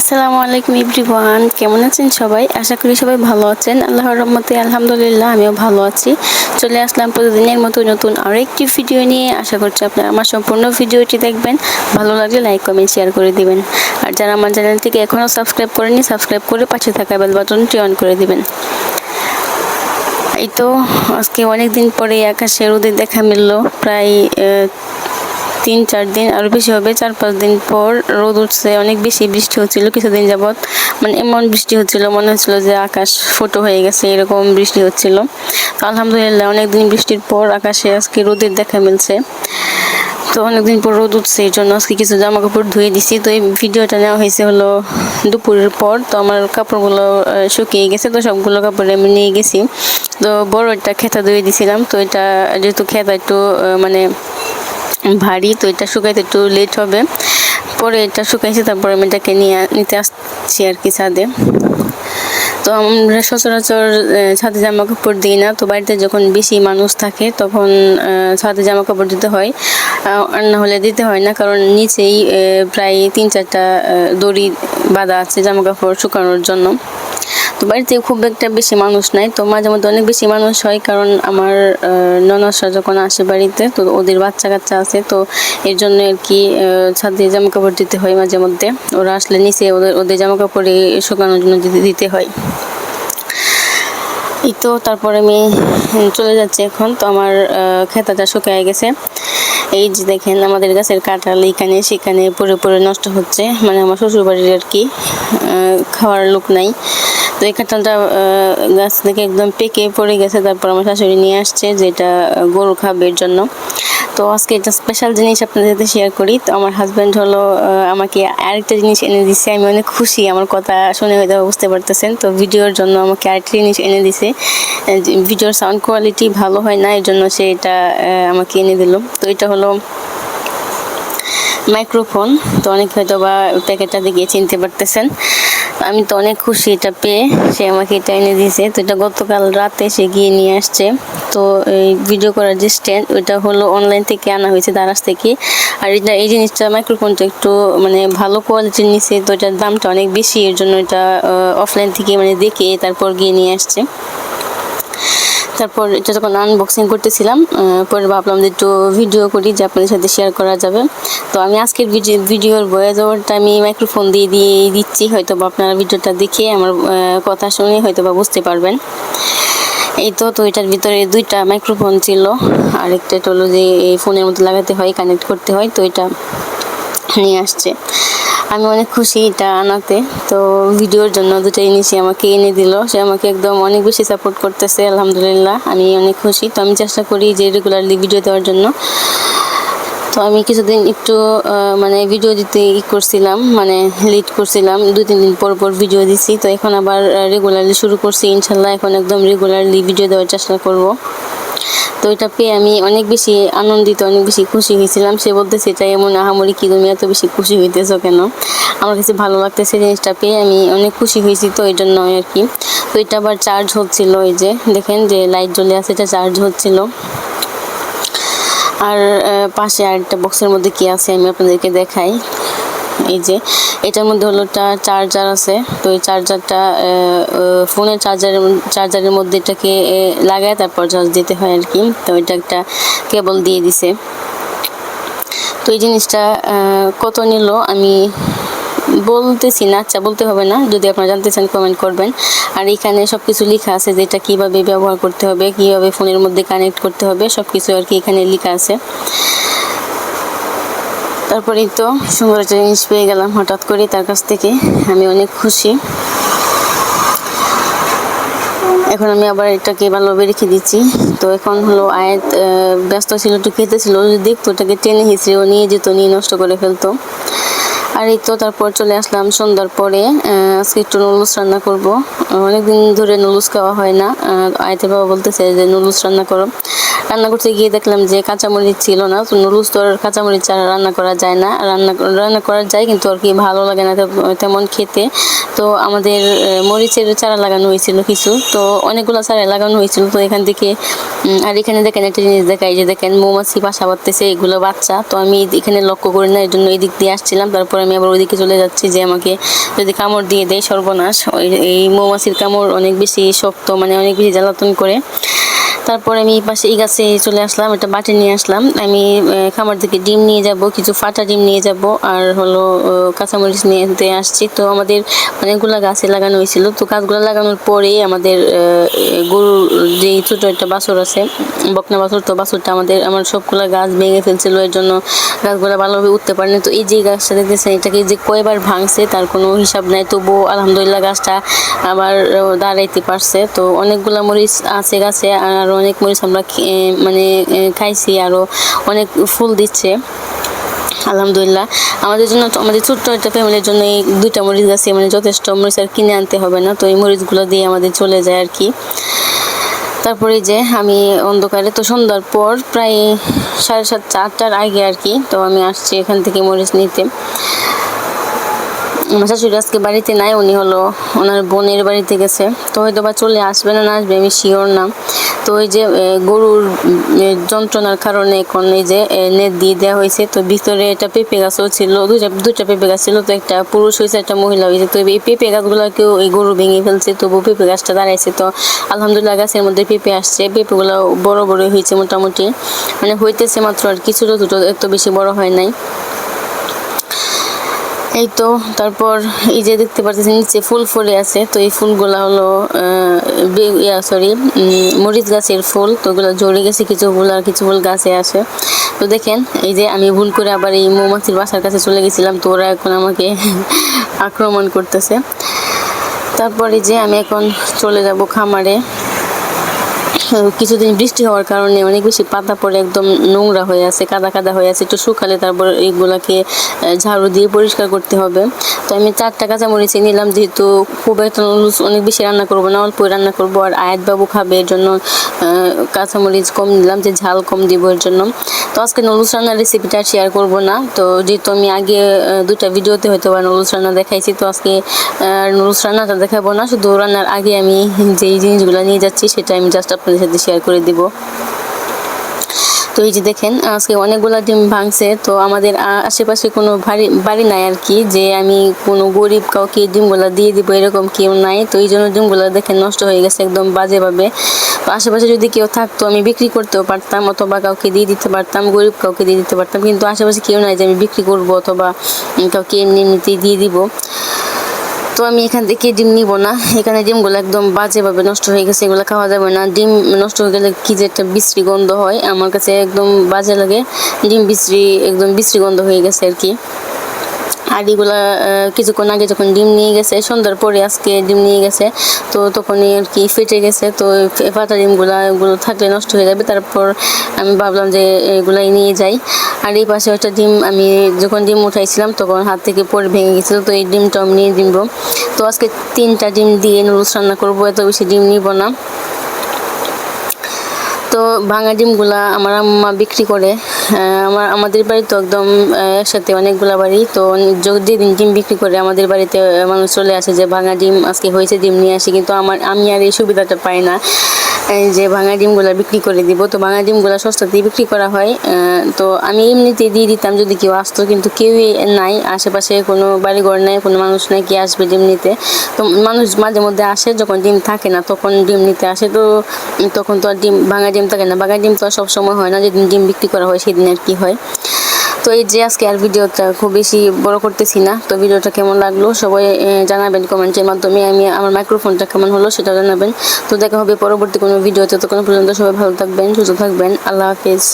আসসালামু আলাইকুম এভরিওয়ান, কেমন আছেন সবাই? আশা করি সবাই ভালো আছেন। আল্লাহর রহমতে আলহামদুলিল্লাহ, আমিও ভালো আছি। চলে আসলাম প্রতিদিনের মতো নতুন আরও একটি ভিডিও নিয়ে। আশা করছি আপনারা আমার সম্পূর্ণ ভিডিওটি দেখবেন। ভালো লাগলে লাইক, কমেন্ট শেয়ার করে দিবেন। আর যারা আমার চ্যানেলটিকে এখনও সাবস্ক্রাইব করেনি সাবস্ক্রাইব করে পাশে থাকা বেল বাটনটি অন করে দিবেন। এই তো, আজকে অনেক দিন পরে আকাশে রোদের দেখা মিললো। প্রায় তিন, চার দিন আরও বেশি হবে। চার, পাঁচ দিন পর রোদ উঠছে, অনেক বেশি বৃষ্টি হচ্ছিল কিছুদিন যাবৎ। মানে এমন বৃষ্টি হচ্ছিল, মনে হচ্ছিল যে আকাশ ফোটো হয়ে গেছে, এরকম বৃষ্টি হচ্ছিল। তো আলহামদুলিল্লাহ অনেক দিন বৃষ্টির পর আকাশে আজকে রোদের দেখা মিলছে। তো অনেকদিন পর রোদ উঠছে, এই জন্য আজকে কিছু জামা কাপড় ধুয়ে দিছি। তো এই ভিডিওটা নেওয়া হয়েছে হলো দুপুরের পর। তো আমার কাপড়গুলো শুকিয়ে গেছে, তো সবগুলো কাপড় আমি নিয়ে গেছি। তো বড় একটা খেতা ধুয়ে দিছিলাম। তো এটা যেহেতু খেতা একটু মানে ভারী, তো এটা শুকাইতে একটু লেট হবে। পরে এটা শুকাইছে, তারপরে আমি এটাকে নিয়ে নিতে আসছি আর কি ছাদে। তো আমরা সচরাচর ছাদে জামা কাপড় দিই না। তো বাড়িতে যখন বেশি মানুষ থাকে, তখন ছাদে জামা কাপড় দিতে হয়। আর না হলে দিতে হয় না, কারণ নিচেই প্রায় তিন চারটা দড়ি বাঁধা আছে জামা কাপড় শুকানোর জন্য। তো বাড়িতে খুব একটা বেশি মানুষ নাই। তো মাঝে মধ্যে অনেক বেশি মানুষ হয় কারণ আমার আহ, ননদরা যখন আসে বাড়িতে তো ওদের বাচ্চা কাচ্চা আছে তো এর জন্য আর কি ছাদে জামা কাপড় দিতে হয় মাঝে মধ্যে। ওরা আসলে নিচে ওদের ওদের জামা কাপড়ে শুকানোর জন্য দিতে- হয়। এই তো তারপরে আমি চলে যাচ্ছি এখন। তো আমার খেতাটা শুকিয়ে গেছে। এই যে দেখেন আমাদের গাছের কাঁঠাল এখানে সেখানে পরে পরে নষ্ট হচ্ছে। মানে আমার শ্বশুর বাড়ির আর কি খাওয়ার লোক নাই। তো এই কাঁঠালটা গাছ থেকে একদম পেকে পড়ে গেছে। তারপর আমার শাশুড়ি নিয়ে আসছে যেটা গরু খাবের জন্য। তো আজকে একটা স্পেশাল জিনিস আপনাদের সাথে শেয়ার করি। তো আমার হাজব্যান্ড হলো আমাকে আরেকটা জিনিস এনে দিচ্ছে আমি অনেক খুশি, আমার কথা শুনে হয়তো বুঝতে পারতেছেন। তো ভিডিওর জন্য আমাকে আরেকটা জিনিস এনে দিছে। ভিডিওর সাউন্ড কোয়ালিটি ভালো হয় না এর জন্য সে এটা আমাকে এনে দিল। তো এটা হলো মাইক্রোফোন তো অনেক হয়তো বা প্যাকেটটা দেখে চিনতে পারতেছেন। আমি তো অনেক খুশি এটা পেয়ে। সে আমাকে এটা এনে দিয়েছে। তো এটা গতকাল রাতে সে গিয়ে নিয়ে আসছে। তো এই ভিডিও করার যে স্ট্যান্ড ওইটা হলো অনলাইন থেকে আনা হয়েছে দারাজ থেকে। আর এটা, এই জিনিসটা মাইক্রোফোনটা একটু মানে ভালো কোয়ালিটির নিচে তো এটার দামটা অনেক বেশি, এর জন্য এটা অফলাইন থেকে মানে দেখে তারপর গিয়ে নিয়ে আসছে। তারপর যখন আনবক্সিং করতেছিলাম পরে ভাবলাম যে একটু ভিডিও করি যে আপনাদের সাথে শেয়ার করা যাবে। তো আমি আজকের ভিডিও ভিডিওর ভয়েস ওভারটা আমি মাইক্রোফোন দিয়ে দিয়ে দিচ্ছি হয়তো বা আপনারা ভিডিওটা দেখে আমার কথা শুনে হয়তো বা বুঝতে পারবেন। এই তো তো এটার ভিতরে দুইটা মাইক্রোফোন ছিল আর একটা হলো যে এই ফোনের মধ্যে লাগাতে হয় কানেক্ট করতে হয়, তো এটা নিয়ে আসছে। আমি অনেক খুশি এটা আনাতে। তো ভিডিওর জন্য দুটো জিনিসই আমাকে এনে দিল। সে আমাকে একদম অনেক বেশি সাপোর্ট করতেছে, আলহামদুলিল্লাহ। আমি অনেক খুশি। তো আমি চেষ্টা করি যে রেগুলারলি ভিডিও দেওয়ার জন্য। তো আমি কিছুদিন একটু মানে ভিডিও দিতে ই করছিলাম মানে লিড করছিলাম। দু তিন দিন পর পর ভিডিও দিছি। তো এখন আবার রেগুলারলি শুরু করছি। ইনশাল্লাহ এখন একদম রেগুলারলি ভিডিও দেওয়ার চেষ্টা করব। তো এটা পেয়ে আমি অনেক বেশি আনন্দিত, অনেক বেশি খুশি হয়েছিলাম। সে বলতেছে, এটা এমন আহামরি কি? তুমি এত বেশি খুশি হইতেছো কেন? আমার কাছে ভালো লাগতেছে জিনিসটা পেয়ে আমি অনেক খুশি হয়েছি তো এই জন্য আর কি। তো এটা আবার চার্জ হচ্ছিল এই যে, দেখেন যে লাইট জ্বলে আছে, এটা চার্জ হচ্ছিল। আর পাশে আরেকটা বক্সের মধ্যে কি আছে আমি আপনাদেরকে দেখাই। এই যে, এটার মধ্যে হলো চার্জার আছে। তো এই চার্জারটা ফোনের চার্জারের চার্জারের মধ্যে এটাকে লাগায়, তারপর চার্জ দিতে হয় আর কি। তো এটা একটা কেবল দিয়ে দিছে। তো এই জিনিসটা কত নিল আমি বলতেছি না আচ্ছা বলতে হবে না। যদি আপনারা জানতে চান কমেন্ট করবেন। আর এখানে সব কিছু লেখা আছে যে এটা কীভাবে ব্যবহার করতে হবে, কীভাবে ফোনের মধ্যে কানেক্ট করতে হবে সব কিছু আর কি এখানে লেখা আছে। তারপরেই তো সুন্দর একটা জিনিস পেয়ে গেলাম হঠাৎ করে তার কাছ থেকে। আমি অনেক খুশি। এখন আমি আবার এটাকে ভালোভাবে রেখে দিচ্ছি। তো এখন হলো আয়াত ব্যস্ত ছিল, একটু খেতে ছিল যদি দেখতো, ওটাকে টেনে হিঁচড়েও নিয়ে যেত, নিয়ে নষ্ট করে ফেলতো। আর এই তো তারপর চলে আসলাম সন্ধ্যার পরে আজকে একটু নুডলস রান্না করব। অনেকদিন ধরে নুডলস খাওয়া হয় না আহ, আয়াতের বাবা বলতেছে যে নুডলস রান্না করো। রান্না করতে গিয়ে দেখলাম যে কাঁচামরিচ ছিল না তো নুডলস তো আর কাঁচামরিচ ছাড়া রান্না করা যায় না। রান্না রান্না করা যায় কিন্তু আর কি ভালো লাগে না তেমন খেতে। তো আমাদের মরিচের চারা লাগানো হয়েছিল কিছু তো অনেকগুলো চারা লাগানো হয়েছিল। তো এখান থেকে আর এখানে দেখেন একটা জিনিস দেখাই যে দেখেন মৌমাছি বাসা বাঁধতেছে এগুলো বাচ্চা। তো আমি এখানে লক্ষ্য করি না এর জন্য এই দিক দিয়ে আসছিলাম। তারপর আমি আবার ওইদিকে চলে যাচ্ছি যে আমাকে যদি কামড় দিয়ে দেয় সর্বনাশ। ওই- এই মৌমাছির কামড় অনেক বেশি শক্ত মানে অনেক বেশি জ্বালাতন করে। তারপর আমি পাশে এই গাছে চলে আসলাম, একটা বাটি নিয়ে আসলাম। আমি খামার থেকে ডিম নিয়ে যাব, কিছু ফাটা ডিম নিয়ে যাব, আর হলো কাঁচামরিচ নিয়ে আসছি। তো আমাদের অনেকগুলো গাছে লাগানো হয়েছিল। তো গাছগুলো লাগানোর পরে আমাদের গরুর যে ছোটো একটা বাছর আছে, বকনা বাছর, তো বাছরটা আমাদের, আমার সবগুলো গাছ ভেঙে ফেলছিল, এর জন্য গাছগুলো ভালোভাবে উঠতে পারেনি। তো এই যে গাছটা দেখতেছেন, এটাকে যে কয়বার ভাঙছে তার কোনো হিসাব নাই। তবুও আলহামদুলিল্লাহ গাছটা আবার দাঁড়াইতে পারছে। তো অনেকগুলো মরিচ আছে গাছে, আর অনেক মরিচ আমরা মানে খাইছি আরও অনেক ফুল দিচ্ছে। আলহামদুলিল্লাহ। আমাদের জন্য আমাদের ছোট্ট একটা ফ্যামিলির জন্য এই দুইটা মরিচ গাছে মানে যথেষ্ট মরিচ আর কিনে আনতে হবে না। তো এই মরিচগুলো দিয়ে আমাদের চলে যায় আর কি। তারপরে যে আমি অন্ধকারে, তো সন্ধ্যার পর প্রায় সাড়ে সাত চারটার আগে আর কি, তো আমি আসছি এখান থেকে মরিচ নিতে। আমার শাশুড়ি আজকে বাড়িতে নাই, উনি হলো ওনার বোনের বাড়িতে গেছে। তো হয়তো বা চলে আসবে না না আসবে আমি শিওর না। তো ওই যে গরুর যন্ত্রণার কারণে এখন এই যে নেট দিয়ে দেওয়া হয়েছে। তো ভিতরে একটা পেঁপে গাছও ছিল, দুইটা দুইটা পেঁপে গাছ ছিল, তো একটা পুরুষ হয়েছে, একটা মহিলা হয়েছে। তো এই পেঁপে গাছগুলোকেও এই গরু ভেঙে ফেলছে, তবু পেঁপে গাছটা দাঁড়াইছে। তো আলহামদুলিল্লাহ গাছের মধ্যে পেঁপে আসছে। পেঁপেগুলো বড় বড় হয়েছে মোটামুটি। মানে হইতেছে মাত্র আর কি, ছোটো ছোটো, এত বেশি বড় হয় নাই। এই তো তারপর এই যে দেখতে পাচ্ছেন নিচে ফুল ফুলে আছে। তো এই ফুলগুলা হলো ইয়া সরি মরিচ গাছের ফুল। তো ওগুলো ঝরে গেছে, কিছু ফুল আর কিছু ফুল গাছে আছে। তো দেখেন, এই যে আমি ভুল করে আবার এই মৌমাছির বাসার কাছে চলে গেছিলাম, তো ওরা এখন আমাকে আক্রমণ করতেছে। তারপরে যে আমি এখন চলে যাব খামারে। কিছুদিন বৃষ্টি হওয়ার কারণে অনেক বেশি পাতা পড়ে একদম নোংরা হয়ে আছে, কাদা কাদা হয়ে আছে, একটু শুকালে তারপর এইগুলাকে ঝাড়ু দিয়ে পরিষ্কার করতে হবে। তো আমি চারটা কাঁচামরিচ নিলাম, যেহেতু খুব একটা অনেক বেশি রান্না করব না, অল্পই রান্না করব, আর আয়াত বাবু খাবে, এর জন্য কাঁচামরিচ কম নিলাম, যে ঝাল কম দিব এর জন্য। তো আজকে নুডলস রান্নার রেসিপিটা শেয়ার করব না। তো যেহেতু আমি আগে দুটা ভিডিওতে হয়তো বা নুডলস রান্না দেখাইছি, তো আজকে নুডলস রান্নাটা দেখাবো না, শুধু রান্নার আগে আমি যেই জিনিসগুলো নিয়ে যাচ্ছি, সেটা আমি জাস্ট আপনাদের সাথে শেয়ার করে দিব। তো এই যে দেখেন, আজকে অনেকগুলা ডিম ভাঙছে, তো আমাদের আশেপাশে কোনো বাড়ি বাড়ি নাই আর কি, যে আমি কোনো গরিব কাউকে ডিমগুলা দিয়ে দিব এরকম কেউ নাই, তো এই জন্য ডিমগুলা দেখেন নষ্ট হয়ে গেছে একদম বাজেভাবে। তো আশেপাশে যদি কেউ থাকতো, আমি বিক্রি করতেও পারতাম, অথবা কাউকে দিয়ে দিতে পারতাম, গরিব কাউকে দিয়ে দিতে পারতাম, কিন্তু আশেপাশে কেউ নাই যে আমি বিক্রি করব অথবা কাউকে এমনি এমনিতেই দিয়ে দিব। তো আমি এখান থেকে ডিম নিব না। এখানে ডিমগুলো একদম বাজেভাবে নষ্ট হয়ে গেছে, এগুলো খাওয়া যাবে না। ডিম নষ্ট হয়ে গেলে কি যে একটা বিশ্রী গন্ধ হয়। আমার কাছে একদম বাজে লাগে। ডিম বিশ্রী, একদম বিশ্রী গন্ধ হয়ে গেছে আর কি। আর কিছুক্ষণ আগে যখন ডিম নিয়ে গেছে, সন্ধ্যার পরে আজকে ডিম নিয়ে গেছে, তো তখনই আর কি ফেটে গেছে, তো ফাটা ডিমগুলা, এগুলো থাকলে নষ্ট হয়ে যাবে। তারপর আমি ভাবলাম যে এগুলাই নিয়ে যাই। আর এই পাশে একটা ডিম আমি যখন ডিম উঠাইছিলাম, তখন হাত থেকে পরে ভেঙে গেছিল, তো এই ডিমটা আমি নিয়ে দিব তো আজকে তিনটা ডিম দিয়ে নুডলস রান্না করব, এত বেশি ডিম নিব না। তো ভাঙা ডিমগুলা আমার আম্মা বিক্রি করে আমার, আমাদের বাড়ি তো একদম একসাথে অনেকগুলা বাড়ি। তো যদি দিন ডিম বিক্রি করে আমাদের বাড়িতে মানুষ চলে আসে যে ভাঙা ডিম, আজকে হয়েছে ডিম নিয়ে আসি, কিন্তু আমার, আমি আর এই সুবিধাটা পাই না। যে ভাঙা ডিমগুলা বিক্রি করে দিব, তো ভাঙা ডিমগুলা সস্তাতেই বিক্রি করা হয়। তো আমি এমনিতে দিয়ে দিতাম যদি কেউ আসতো, কিন্তু কেউই নাই, আশেপাশে কোনো বাড়িঘর নাই, কোনো মানুষ নাই, কি আসবে ডিম নিতে? তো মানুষ মাঝে মধ্যে আসে, যখন ডিম থাকে না, তখন ডিম নিতে আসে। তো তখন তো আর ডিম, ভাঙা ডিম থাকে না। ভাঙা ডিম তো আর সবসময় হয় না, যেদিন ডিম বিক্রি করা হয়, সেদিন আর কি হয়। তো এই যে আজকে আর ভিডিওটা খুব বেশি বড় করতেছি না, তো ভিডিওটা কেমন লাগল সবাই জানাবেন কমেন্টের মাধ্যমে। আমি, আমার মাইক্রোফোনটা কেমন হলো সেটা জানাবেন। তো দেখা হবে পরবর্তী কোনো ভিডিওতে। ততক্ষণ পর্যন্ত সবাই ভালো থাকবেন, সুস্থ থাকবেন। আল্লাহ হাফিজ।